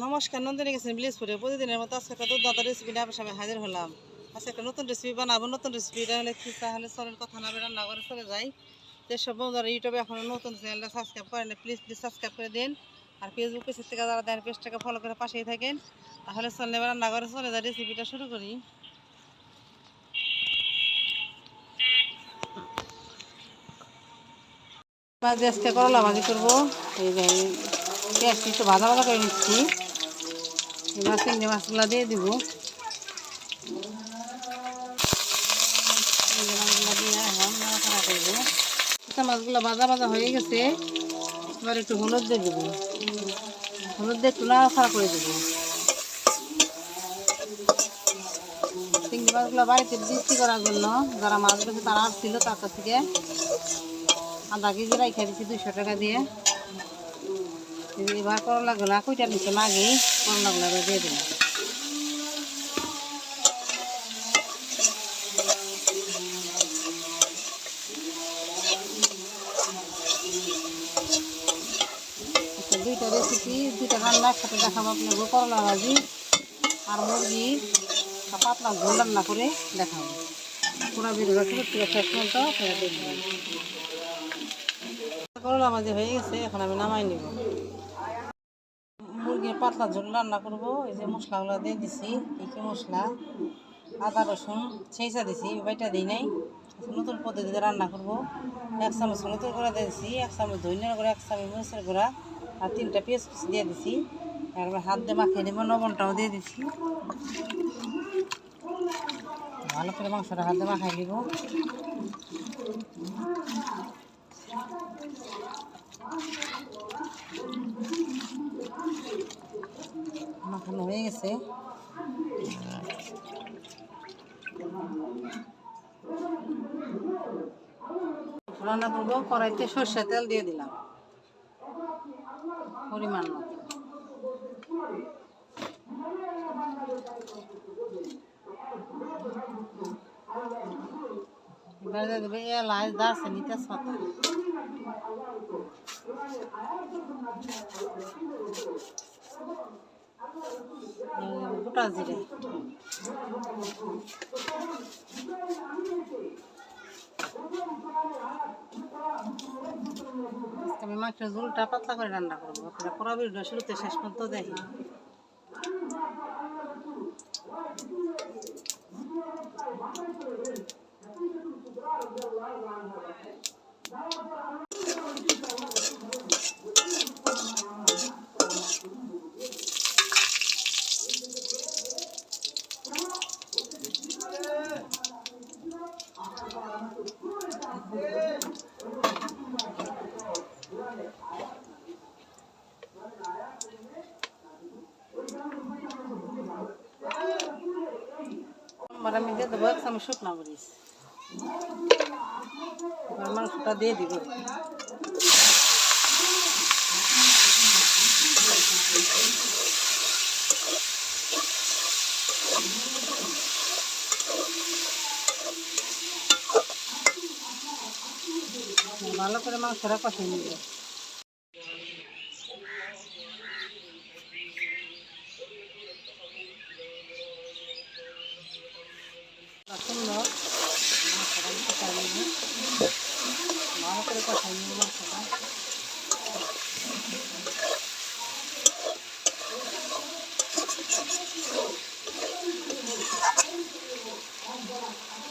নমস্কার, নন্দিনী গেছেন বিলেজপুরে প্রতিদিনের মতো আজকে একটা দুর্দান্ত রেসিপি নিয়ে আপনার সামনে হাজির হলাম। আজকে একটা নতুন রেসিপি বানাবো, নতুন রেসিপিটা হলে কি তাহলে চলেন, কথা না বেরান না করে চলে যাই। যেসব বন্ধুরা ইউটিউবে এখন নতুন চ্যানেলটা সাবস্ক্রাইব করেন প্লিজ প্লিজ সাবস্ক্রাইব করে দিন। আর ফেসবুক পেজের থেকে যারা দেন পেজটাকে ফলো করে পাশেই থাকেন। তাহলে চলে এবার রান্না করে চলে যাই রেসিপিটা শুরু করি। ভাজি আজকে করলা ভাজি করব, এই পেঁয়াজটি একটু ভাজা ভাজা করে নিচ্ছি। এবার চিংড়ি মাছগুলো দিয়ে দিব। চিংড়ি মাছগুলো দিয়ে এখন মাছগুলো ভাজা ভাজা হয়ে গেছে। এবার একটু হলুদ দিয়ে দেবো। হলুদ দিয়ে একটু নাড়াচাড়া করে দেবো। চিংড়ি মাছগুলো বাড়িতে বিক্রি করার জন্য যারা মাছ বেছে তারা আসছিল তার কাছ থেকে। আধা কেজি রাইখা দিচ্ছি দুশো টাকা দিয়ে। এবার করলাগুলো কইটা নিচে মাগে করলাগুলো এবার দিয়ে দিলাম দুইটা রেসিপি দুইটা রান্না একসাথে দেখাবো আপনাকে করলা ভাজি আর মুরগি পাতলা ঝোল রান্না করে দেখাবো পুরো ভিডিওটা শুরু থেকে শেষ পর্যন্ত করলা ভাজি হয়ে গেছে এখন আমি নামাই নিব পাতলা ঝোল রান্না করব। এই যে মশলাগুলো দিয়ে দিছি, কী কী মশলা? আদা, রসুন, ছেঁচা দিছি বাইটা দিই নাই। আজকে নতুন পদ্ধতিতে রান্না করব। এক চামচ নতুন করে দিয়েছি এক চামচ ধনিয়ার গুঁড়া, এক চামচ মরিচের গুঁড়া, আর তিনটা পেঁয়াজ কুচি দিয়ে দিছি। একবার হাত দিয়ে মাখিয়ে দিব লবণটাও দিয়ে দিছি। ভালো করে মাংসটা হাত দিয়ে মাখাই দিব হয়ে রান্না করব কড়াইতে সর্ষে তেল দিয়ে দিলাম। পরিমাণ মতো। এলাচ গোটা জিরে আমি মাংসের ঝোলটা পাতলা করে রান্না করব। আপনারা পুরো ভিডিও শুরুতে শেষ পর্যন্ত দেখি আমি দিয়ে দেবো চামচ শুকনা মরিচ। এবার মাংসটা দিয়ে দিব। ভালো করে মাংসটা কষিয়ে নিব সুন্দর মাংসটা আমি কষাই নিব ভালো করে কষাই নিব মাংসটা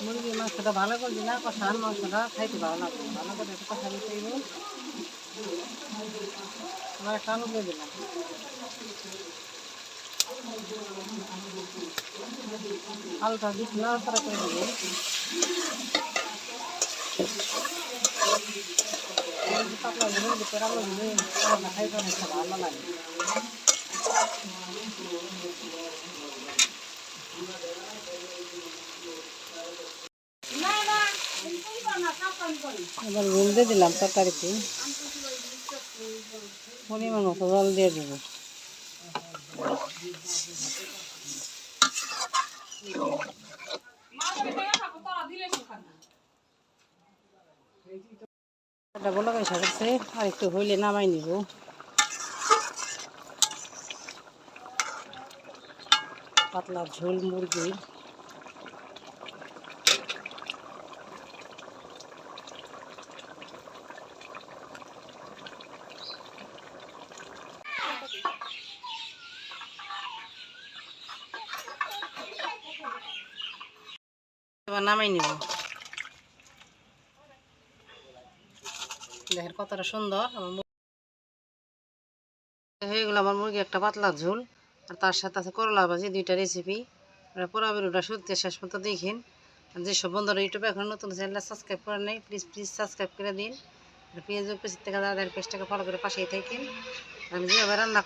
মুরগির মাংসটা ভালো করে দিলে কষান মাংসটা খাইতে ভালো লাগবে ভালো করে একটু কষা দিতে এবার একটা আলু দিয়ে দিলাম। আলুটা দিচ্ছি নাড়াচাড়া করে দেবো পাতলা দিলে খাইতে অনেকটা ভালো লাগে। এবার ঝোল দিয়ে দিলাম তরকারিতে। পরিমাণ মতো জল দিয়ে দেবো। এটা বলো পয়সা করছে আর একটু হইলে নামাই নিব। পাতলা ঝোল মুরগি এবার নামাই নিব। দেখেন কতটা সুন্দর হয়ে গেলো আমার মুরগি একটা পাতলা ঝোল, আর তার সাথে আছে করলা ভাজি, দুইটা রেসিপি পুরা ভিডিওটা সত্যি শেষ মতো দেখেন। যেসব বন্ধুরা ইউটিউবে এখন নতুন চ্যানেলটা সাবস্ক্রাইব করে নেই প্লিজ প্লিজ সাবস্ক্রাইব করে দিন। পেঁয়াজ পেঁচ থেকে দাদার পেজটাকে ফলো করে পাশেই থাকেন। আমি যেভাবে রান্না